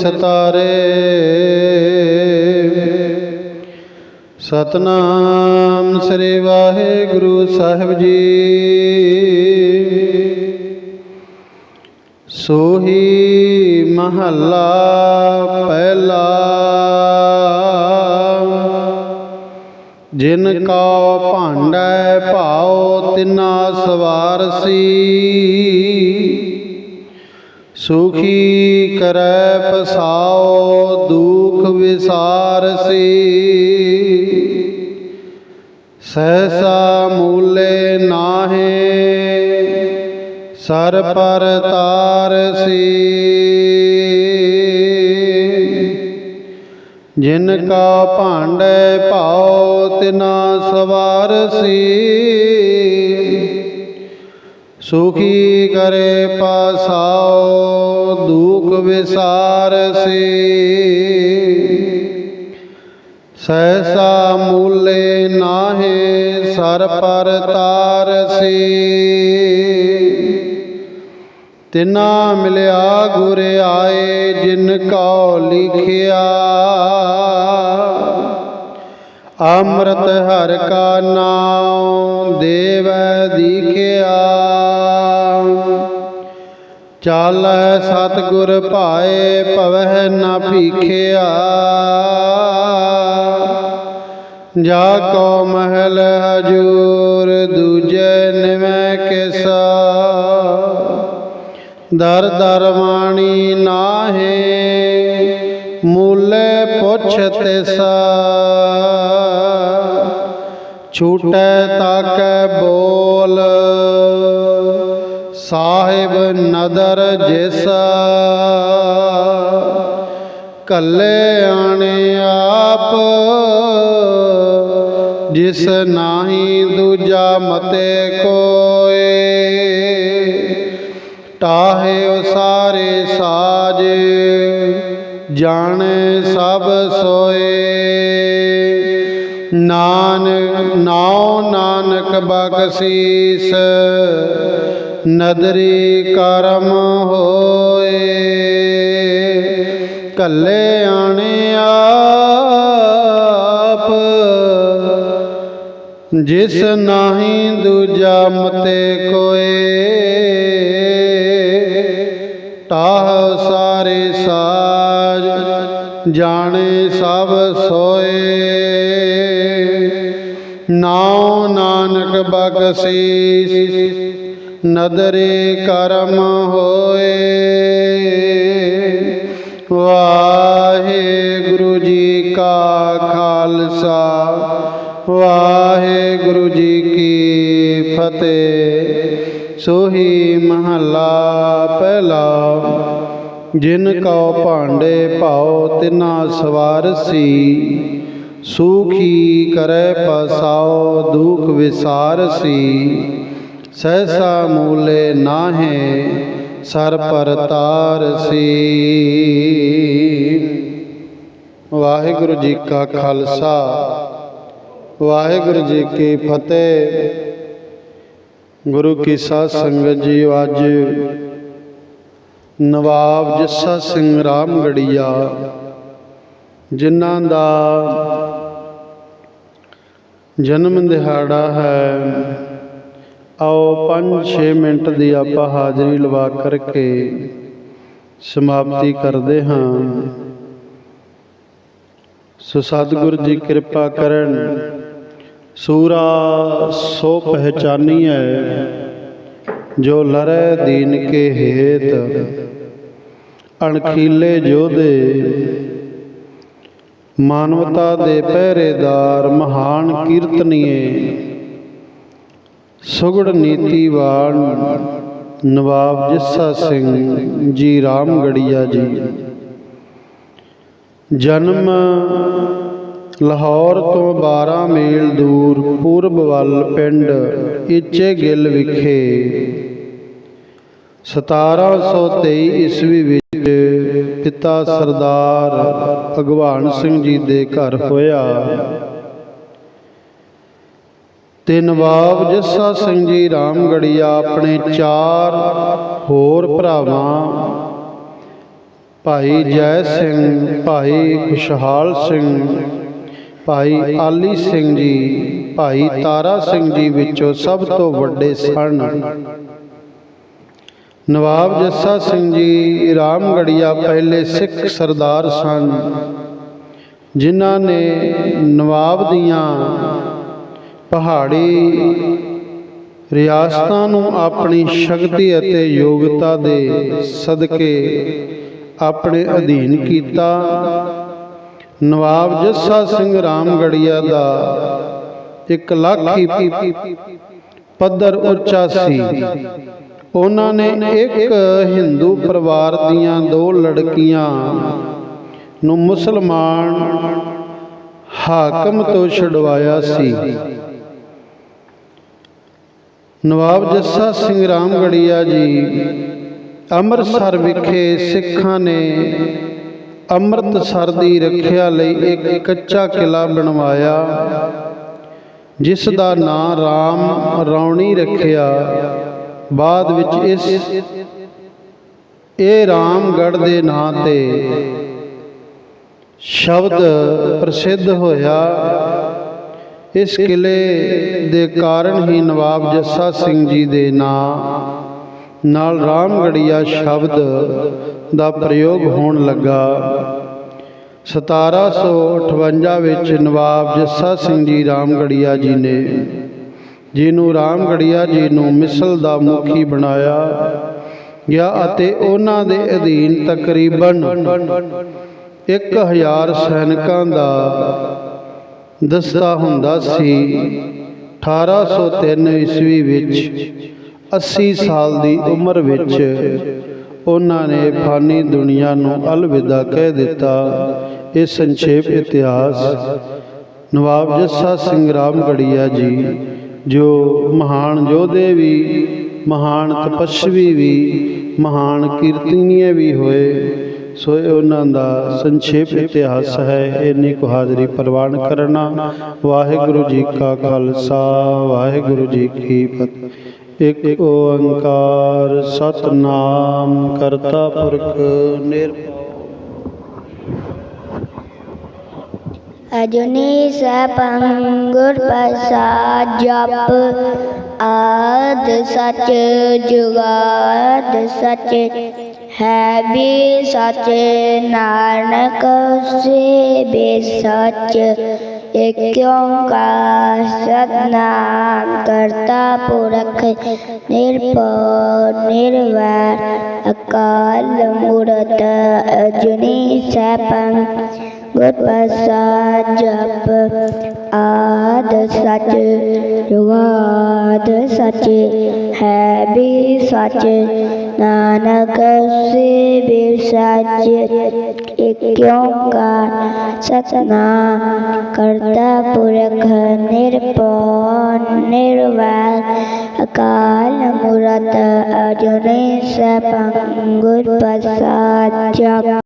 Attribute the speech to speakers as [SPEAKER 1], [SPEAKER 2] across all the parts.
[SPEAKER 1] ਸਤਾਰੇ। ਸਤਨਾਮ ਸ੍ਰੀ ਵਾਹਿਗੁਰੂ ਸਾਹਿਬ ਜੀ। ਸੋਹੀ ਮਹੱਲਾ ਪਹਿਲਾ, ਜਿਨ ਕਾ ਭਾਂਡੈ ਭਾਉ ਤਿਨਾ ਸਵਾਰਸੀ ਸੁਖੀ ਕਰੈ ਪਸਾਓ ਦੁਖ ਵਿਸਾਰਸੀ ਸਹਸਾ ਮੂਲੇ ਨਾਹੇ, ਸਰ ਪਰ ਤਾਰਸੀ ਜਿਨ ਕਾ ਭਾਂਡੇ ਭਾਉ ਤਿਨਾ ਸਵਾਰਸੀ ਸੁਖੀ ਕਰੇ ਪਾਸਾਓ, ਦੁਖ ਵਿਸਾਰਸੀ ਸਹਸਾ ਮੂਲੇ ਨਾਹੇ ਸਰ ਪਰ ਤਾਰਸੀ ਤਿਨਾ ਮਿਲਿਆ ਗੁਰ ਆਏ, ਜਿਨ ਕਉ ਲਿਖਿਆ। ਅੰਮ੍ਰਿਤ ਹਰ ਕਾ ਨਾਮ ਦੇਵੈ ਦੀਖਿਆ। ਚਾਲੈ ਸਤਿਗੁਰ ਭਾਏ ਭਵਹਿ ਨਾ ਭੀਖਿਆ। ਜਾ ਕੋ ਮਹਿਲ ਹਜੂਰ ਦੂਜੇ ਨਿਵੈ ਕਿਸਾ। ਦਰ ਦਰ ਵਾਣੀ ਨਾਹੇ, ਮੂਲੇ ਪੁੱਛ ਤਿਸਾ। ਛੂਟੈ ਤਾਕੈ ਬੋਲ ਸਾਹਿਬ ਨਦਰ ਜਿਸ ਕੱਲੇ ਆਣੇ ਆਪ, ਜਿਸ ਨਾਹੀ ਦੂਜਾ ਮਤੇ ਕੋਏ। ਟਾਹੇ ਉਹ ਸਾਰੇ ਸਾਜ, ਜਾਣੇ ਸਭ ਸੋਏ। ਨਾਨ ਨਾਉ ਨਾਨਕ ਬਖਸ਼ੀਸ ਨਦਰੀ ਕਰਮ ਹੋਏ, ਕੱਲੇ ਆਣੇ ਆਪ, ਜਿਸ ਨਾਹੀ ਦੂਜਾ ਮਤੇ ਕੋਏ ਤਾਹ ਸਾਰੇ ਸਾਜ, ਜਾਣੇ ਸਭ ਸੋਏ। ਨਾਉ ਨਾਨਕ ਬਖਸ਼ੀਸ ਨਦਰੇ ਕਰਮ ਹੋਏ। ਵਾਹਿਗੁਰੂ ਜੀ ਕਾ ਖਾਲਸਾ, ਵਾਹਿਗੁਰੂ ਜੀ ਕੀ ਫਤਿਹ। ਸੋਹੀ ਮਹੱਲਾ ਪਹਿਲਾ, ਜਿਨ ਕਉ ਭਾਂਡੇ ਭਾਉ, ਤਿਨਾ ਸਵਾਰਸੀ ਸੂਖੀ ਕਰੈ ਪਸਾਓ ਦੁਖ ਵਿਸਾਰਸੀ ਸਹਸਾ ਮੂਲੇ ਨਾਹੇ, ਸਰ ਪਰ ਤਾਰਸੀ ਵਾਹਿਗੁਰੂ ਜੀ ਕਾ ਖਾਲਸਾ, ਵਾਹਿਗੁਰੂ ਜੀ ਕੀ ਫਤਿਹ। ਗੁਰੂ ਕੀ ਸਾਧ ਸੰਗਤ ਜੀ ਅੱਜ ਨਵਾਬ ਜੱਸਾ ਸਿੰਘ ਰਾਮਗੜੀਆ, ਜਿਨ੍ਹਾਂ ਦਾ ਜਨਮ ਦਿਹਾੜਾ ਹੈ ਆਓ 5-6 ਮਿੰਟ ਦੀ ਆਪਾਂ ਹਾਜ਼ਰੀ ਲਵਾ ਕਰਕੇ ਸਮਾਪਤੀ ਕਰਦੇ ਹਾਂ। ਸੋ ਸਤਿਗੁਰ ਜੀ ਕਿਰਪਾ ਕਰਨ, ਸੂਰਾ ਸੋ ਪਹਿਚਾਨੀ ਹੈ ਜੋ ਲਰੈ ਦੀਨ ਕੇ ਹੇਤ, ਅਣਖੀਲੇ ਜੋਧੇ ਮਾਨਵਤਾ ਦੇ ਪਹਿਰੇਦਾਰ ਮਹਾਨ ਕੀਰਤਨੀਏ ਸੁਗੜ ਨੀਤੀਵਾਨ ਨਵਾਬ ਜੱਸਾ ਸਿੰਘ ਜੀ ਰਾਮਗੜੀਆ ਜੀ। ਜਨਮ ਲਾਹੌਰ ਤੋਂ 12 ਮੀਲ ਦੂਰ ਪੂਰਬ ਵੱਲ ਪਿੰਡ ਇੱਚੇ ਗਿੱਲ ਵਿਖੇ। 1723 ਈਸਵੀ ਵਿੱਚ ਪਿਤਾ ਸਰਦਾਰ ਭਗਵਾਨ ਸਿੰਘ ਜੀ ਦੇ ਘਰ ਹੋਇਆ। ਤੇ ਨਵਾਬ ਜੱਸਾ ਸਿੰਘ ਜੀ ਰਾਮਗੜੀਆ ਆਪਣੇ ਚਾਰ ਹੋਰ ਭਰਾਵਾਂ, ਭਾਈ ਜੈ ਸਿੰਘ, ਭਾਈ ਖੁਸ਼ਹਾਲ ਸਿੰਘ, ਭਾਈ ਆਲੀ ਸਿੰਘ ਜੀ, ਭਾਈ ਤਾਰਾ ਸਿੰਘ ਜੀ ਵਿੱਚੋਂ ਸਭ ਤੋਂ ਵੱਡੇ ਸਨ। ਨਵਾਬ ਜੱਸਾ ਸਿੰਘ ਜੀ ਰਾਮਗੜੀਆ ਪਹਿਲੇ ਸਿੱਖ ਸਰਦਾਰ ਸਨ, ਜਿਨ੍ਹਾਂ ਨੇ ਨਵਾਬ ਦੀਆਂ ਪਹਾੜੀ ਰਿਆਸਤਾਂ ਨੂੰ ਆਪਣੀ ਸ਼ਕਤੀ ਅਤੇ ਯੋਗਤਾ ਦੇ ਸਦਕੇ ਆਪਣੇ ਅਧੀਨ ਕੀਤਾ। ਨਵਾਬ ਜੱਸਾ ਸਿੰਘ ਰਾਮਗੜੀਆ ਦਾ ਇੱਕ ਲੱਖ ਪੱਧਰ ਉੱਚਾ ਸੀ। ਉਹਨਾਂ ਨੇ ਇੱਕ ਹਿੰਦੂ ਪਰਿਵਾਰ ਦੀਆਂ ਦੋ ਲੜਕੀਆਂ ਨੂੰ ਮੁਸਲਮਾਨ ਹਾਕਮ ਤੋਂ ਛੁਡਵਾਇਆ ਸੀ। ਨਵਾਬ ਜੱਸਾ ਸਿੰਘ ਰਾਮਗੜੀਆ ਜੀ, ਅੰਮ੍ਰਿਤਸਰ ਵਿਖੇ ਸਿੱਖਾਂ ਨੇ ਅੰਮ੍ਰਿਤਸਰ ਦੀ ਰੱਖਿਆ ਲਈ ਇੱਕ ਕੱਚਾ ਕਿਲਾ ਬਣਵਾਇਆ, ਜਿਸ ਦਾ ਨਾਂ ਰਾਮ ਰੌਣੀ ਰੱਖਿਆ। ਬਾਅਦ ਵਿੱਚ ਇਸ, ਇਹ ਰਾਮਗੜ੍ਹ ਦੇ ਨਾਂ ਤੇ ਸ਼ਬਦ ਪ੍ਰਸਿੱਧ ਹੋਇਆ। ਇਸ ਕਿਲੇ ਦੇ ਕਾਰਨ ਹੀ ਨਵਾਬ ਜੱਸਾ ਸਿੰਘ ਜੀ ਦੇ ਨਾਂ, ਨਾਲ ਰਾਮਗੜੀਆ ਸ਼ਬਦ ਦਾ ਪ੍ਰਯੋਗ ਹੋਣ ਲੱਗਾ। 1758 ਵਿੱਚ ਨਵਾਬ ਜੱਸਾ ਸਿੰਘ ਜੀ ਰਾਮਗੜੀਆ ਜੀ ਨੇ, ਜਿਹਨੂੰ ਰਾਮਗੜੀਆ ਜੀ ਨੂੰ ਮਿਸਲ ਦਾ ਮੁਖੀ ਬਣਾਇਆ ਗਿਆ ਅਤੇ ਉਹਨਾਂ ਦੇ ਅਧੀਨ ਤਕਰੀਬਨ 1000 ਸੈਨਿਕਾਂ ਦਾ ਦੱਸਦਾ ਹੁੰਦਾ ਸੀ 1803 ਈਸਵੀ ਵਿੱਚ 80 ਸਾਲ ਦੀ ਉਮਰ ਵਿੱਚ ਉਹਨਾਂ ਨੇ ਫਾਨੀ ਦੁਨੀਆ ਨੂੰ ਅਲਵਿਦਾ ਕਹਿ ਦਿੱਤਾ। ਇਹ ਸੰਖੇਪ ਇਤਿਹਾਸ, ਨਵਾਬ ਜੱਸਾ ਸਿੰਘ ਰਾਮਗੜੀਆ ਜੀ, ਜੋ ਮਹਾਨ ਯੋਧੇ ਵੀ, ਮਹਾਨ ਤਪਸਵੀ ਵੀ, ਮਹਾਨ ਕੀਰਤਨੀਏ ਵੀ ਹੋਏ ਸੋ ਇਹ ਉਹਨਾਂ ਦਾ ਸੰਖੇਪ ਇਤਿਹਾਸ ਹੈ ਇੰਨੀ ਕੁ ਹਾਜ਼ਰੀ ਪ੍ਰਵਾਨ ਕਰਨਾ। ਵਾਹਿਗੁਰੂ ਜੀ ਕਾ ਖਾਲਸਾ ਵਾਹਿਗੁਰੂ ਜੀ ਕੀ ਫਤਿਹ। ਇੱਕ ਓੰਕਾਰ ਸਤਨਾਮ ਕਰਤਾ ਪੁਰਖ ਨਿਰਭਉ।
[SPEAKER 2] ਅਜੁਨੀ ਸਪੰਗੁਰ ਪ੍ਰਸਾਦ ਜਪ ਆਦ ਸਚ ਜੁਗਾਦ ਸਚ ਹੈ ਵੀ ਸਚ, ਨਾਨਕ ਸੇ ਵੀ ਸਚ। ਇਕ ਓੰਕਾਰ ਸਤਨਾਮ ਕਰਤਾ ਪੁਰਖ, ਨਿਰਭਉ, ਨਿਰਵੈਰ, ਅਕਾਲ ਮੂਰਤ, ਅਜੁਨੀ ਸੈਭੰ। ਗੁਰ ਜਪ ਆਦ ਸਚ ਜੁਗਾਦ ਸਚ, ਹੈ ਵੀ ਸਚ। ਨਾਨਕ ਸੇ ਵੀ ਸਚ, ਇਕ ਓੰਕਾਰ ਸਤਨਾਮ। ਕਰਤਾ ਪੁਰਖ ਨਿਰਭਉ, ਨਿਰਵੈਰ। ਅਕਾਲ ਮੂਰਤ ਅਜੁਨੀ ਸੈਭੰ ਗੁਰ ਪ੍ਰਸਾਦ ਜਪ।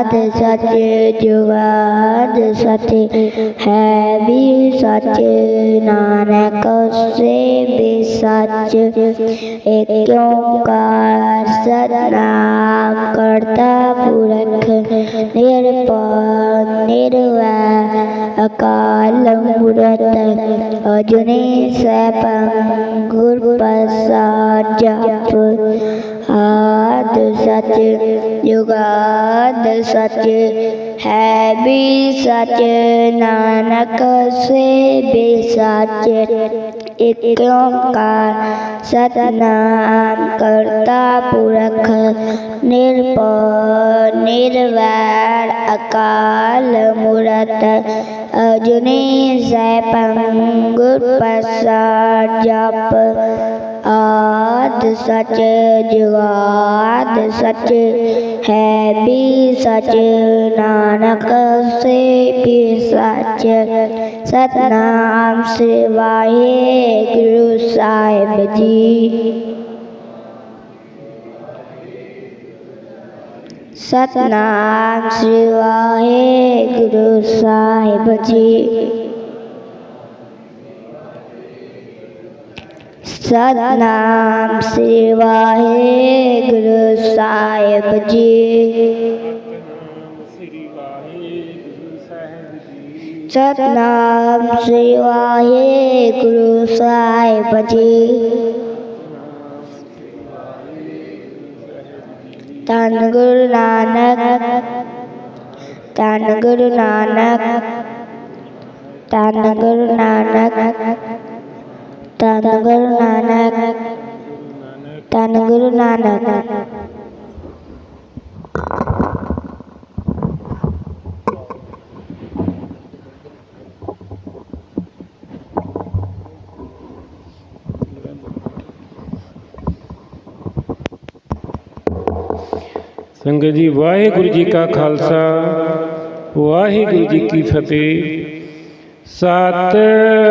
[SPEAKER 2] ਆਦ ਸੱਚ ਜੁਗਾਦ ਸਚ ਹੈ ਵੀ ਸਚ, ਨਾਨਕ ਸੇ ਵੀ ਸਚ। ਇਕ ਓੰਕਾਰ ਸਤਨਾਮ ਕਰਤਾ ਪੁਰਖ, ਨਿਰਭਉ ਨਿਰਵੈਰ ਅਕਾਲ ਮੂਰਤ। ਅਜੁਨੀ ਸੈਭੰ ਗੁਰ ਪ੍ਰਸਾਦ ਜਪ, ਆਦ ਸਚ ਜੁਗਾਦ ਸੱਚ ਹੈ ਵੀ ਸੱਚ, ਨਾਨਕ ਸੇ ਵੀ ਸਚ। ਇਕ ਓੰਕਾਰ ਸਤਨਾਮ ਕਰਤਾ ਪੁਰਖ, ਨਿਰਭਉ, ਨਿਰਵੈਰ, ਅਕਾਲ ਮੂਰਤ। ਅਜੁਨੀ ਸੈਭੰ ਗੁਰ ਪ੍ਰਸਾਦ ਜਪ ਆਦ ਸਚ ਜੁਗਾਦ ਸਚ ਹੈ ਵੀ ਸਚ ਨਾਨਕ ਸੇ ਵੀ ਸਚ ਸਤਨਾਮ ਸ੍ਰੀ ਵਾਹਿਗੁਰੂ ਸਾਹਿਬ ਜੀ ਸਤਨਾਮ ਸ੍ਰੀ ਵਾਹਿਗੁਰੂ ਸਾਹਿਬ ਜੀ ਸਤਨਾਮ ਸ੍ਰੀ ਵਾਹਿਗੁਰੂ ਸਾਹਿਬ ਜੀ। ਸਤਨਾਮ ਸ੍ਰੀ ਵਾਹਿਗੁਰੂ ਸਾਹਿਬ ਜੀ। ਧੰਨ ਗੁਰੂ ਨਾਨਕ, ਧੰਨ ਗੁਰੂ ਨਾਨਕ, ਧੰਨ ਗੁਰੂ ਨਾਨਕ। तन गुरु नानक तन गुरु नानक
[SPEAKER 3] जी, वाहेगुरु जी का खालसा, वाहेगुरु जी की फतेह। सतनाम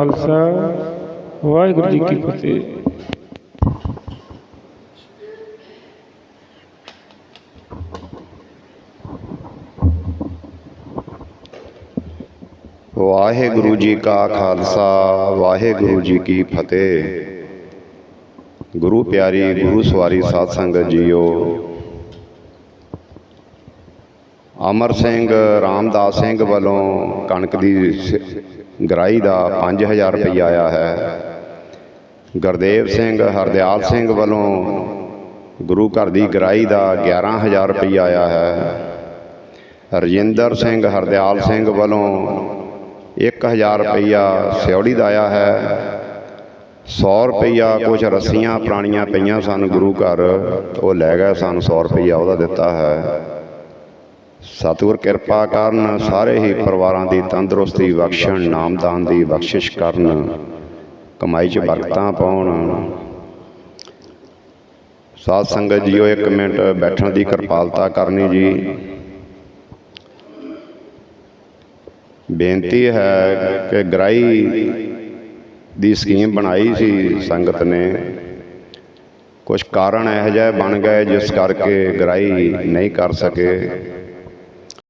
[SPEAKER 3] ਖਾਲਸਾ, ਵਾਹਿਗੁਰੂ ਜੀ ਕੀ ਫਤਿਹ।
[SPEAKER 4] ਵਾਹਿਗੁਰੂ ਜੀ ਕਾ ਖਾਲਸਾ, ਵਾਹਿਗੁਰੂ ਜੀ ਕੀ ਫਤਿਹ। ਗੁਰੂ ਪਿਆਰੀ, ਗੁਰੂ ਸਵਾਰੀ ਸਾਧ ਸੰਗਤ ਜੀਓ। ਅਮਰ ਸਿੰਘ ਰਾਮਦਾਸ ਸਿੰਘ ਵੱਲੋਂ ਕਣਕ ਦੀ ਗਰਾਈ ਦਾ 5000 ਰੁਪਇਆ ਆਇਆ ਹੈ। ਗੁਰਦੇਵ ਸਿੰਘ ਹਰਦਿਆਲ ਸਿੰਘ ਵੱਲੋਂ ਗੁਰੂ ਘਰ ਦੀ ਗਰਾਈ ਦਾ 11000 ਰੁਪਇਆ ਆਇਆ ਹੈ। ਰਜਿੰਦਰ ਸਿੰਘ ਹਰਦਿਆਲ ਸਿੰਘ ਵੱਲੋਂ 1000 ਰੁਪਈਆ ਸਿਉੜੀ ਦਾ ਆਇਆ ਹੈ। 100 ਰੁਪਈਆ ਕੁਝ ਰੱਸੀਆਂ ਪੁਰਾਣੀਆਂ ਪਈਆਂ ਸਨ ਗੁਰੂ ਘਰ, ਉਹ ਲੈ ਗਏ ਸਾਨੂੰ 100 ਰੁਪਈਆ ਉਹਦਾ ਦਿੱਤਾ ਹੈ। ਸਤਿਗੁਰ ਕਿਰਪਾ ਕਰਨ ਸਾਰੇ ਹੀ ਪਰਿਵਾਰਾਂ ਦੀ ਤੰਦਰੁਸਤੀ ਬਖਸ਼ਣ, ਨਾਮਦਾਨ ਦੀ ਬਖਸ਼ਿਸ਼ ਕਰਨ, ਕਮਾਈ 'ਚ ਬਰਕਤਾਂ ਪਾਉਣ। ਸਾਧ ਸੰਗਤ ਜੀਓ, ਇੱਕ ਮਿੰਟ ਬੈਠਣ ਦੀ ਕਿਰਪਾਲਤਾ ਕਰਨੀ ਜੀ। ਬੇਨਤੀ ਹੈ ਕਿ ਗ੍ਰਾਈ ਦੀ ਸਕੀਮ ਬਣਾਈ ਸੀ ਸੰਗਤ ਨੇ। ਕੁਝ ਕਾਰਨ ਇਹੋ ਜਿਹੇ ਬਣ ਗਏ ਜਿਸ ਕਰਕੇ ਗ੍ਰਾਈ ਨਹੀਂ ਕਰ ਸਕੇ।